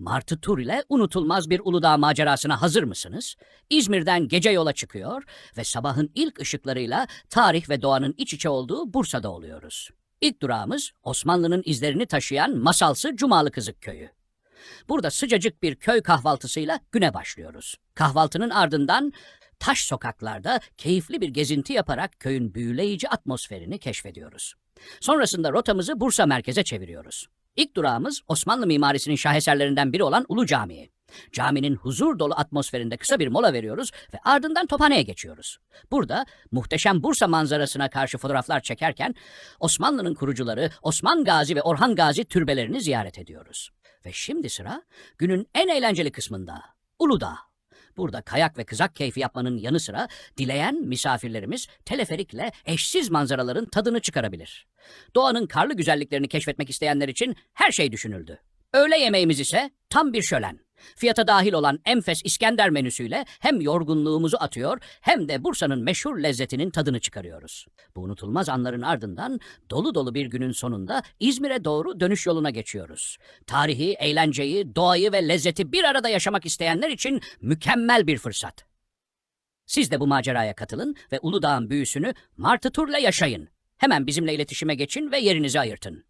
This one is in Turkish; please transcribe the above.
Martı Tur ile unutulmaz bir Uludağ macerasına hazır mısınız? İzmir'den gece yola çıkıyor ve sabahın ilk ışıklarıyla tarih ve doğanın iç içe olduğu Bursa'da oluyoruz. İlk durağımız Osmanlı'nın izlerini taşıyan masalsı Cumalı Kızık Köyü. Burada sıcacık bir köy kahvaltısıyla güne başlıyoruz. Kahvaltının ardından taş sokaklarda keyifli bir gezinti yaparak köyün büyüleyici atmosferini keşfediyoruz. Sonrasında rotamızı Bursa merkeze çeviriyoruz. İlk durağımız Osmanlı mimarisinin şaheserlerinden biri olan Ulu Camii. Caminin huzur dolu atmosferinde kısa bir mola veriyoruz ve ardından Tophane'ye geçiyoruz. Burada muhteşem Bursa manzarasına karşı fotoğraflar çekerken Osmanlı'nın kurucuları Osman Gazi ve Orhan Gazi türbelerini ziyaret ediyoruz. Ve şimdi sıra günün en eğlenceli kısmında Uludağ. Burada kayak ve kızak keyfi yapmanın yanı sıra dileyen misafirlerimiz teleferikle eşsiz manzaraların tadını çıkarabilir. Doğanın karlı güzelliklerini keşfetmek isteyenler için her şey düşünüldü. Öğle yemeğimiz ise tam bir şölen. Fiyata dahil olan enfes İskender menüsüyle hem yorgunluğumuzu atıyor hem de Bursa'nın meşhur lezzetinin tadını çıkarıyoruz. Bu unutulmaz anların ardından dolu dolu bir günün sonunda İzmir'e doğru dönüş yoluna geçiyoruz. Tarihi, eğlenceyi, doğayı ve lezzeti bir arada yaşamak isteyenler için mükemmel bir fırsat. Siz de bu maceraya katılın ve Uludağ'ın büyüsünü Martı Tur'la yaşayın. Hemen bizimle iletişime geçin ve yerinizi ayırtın.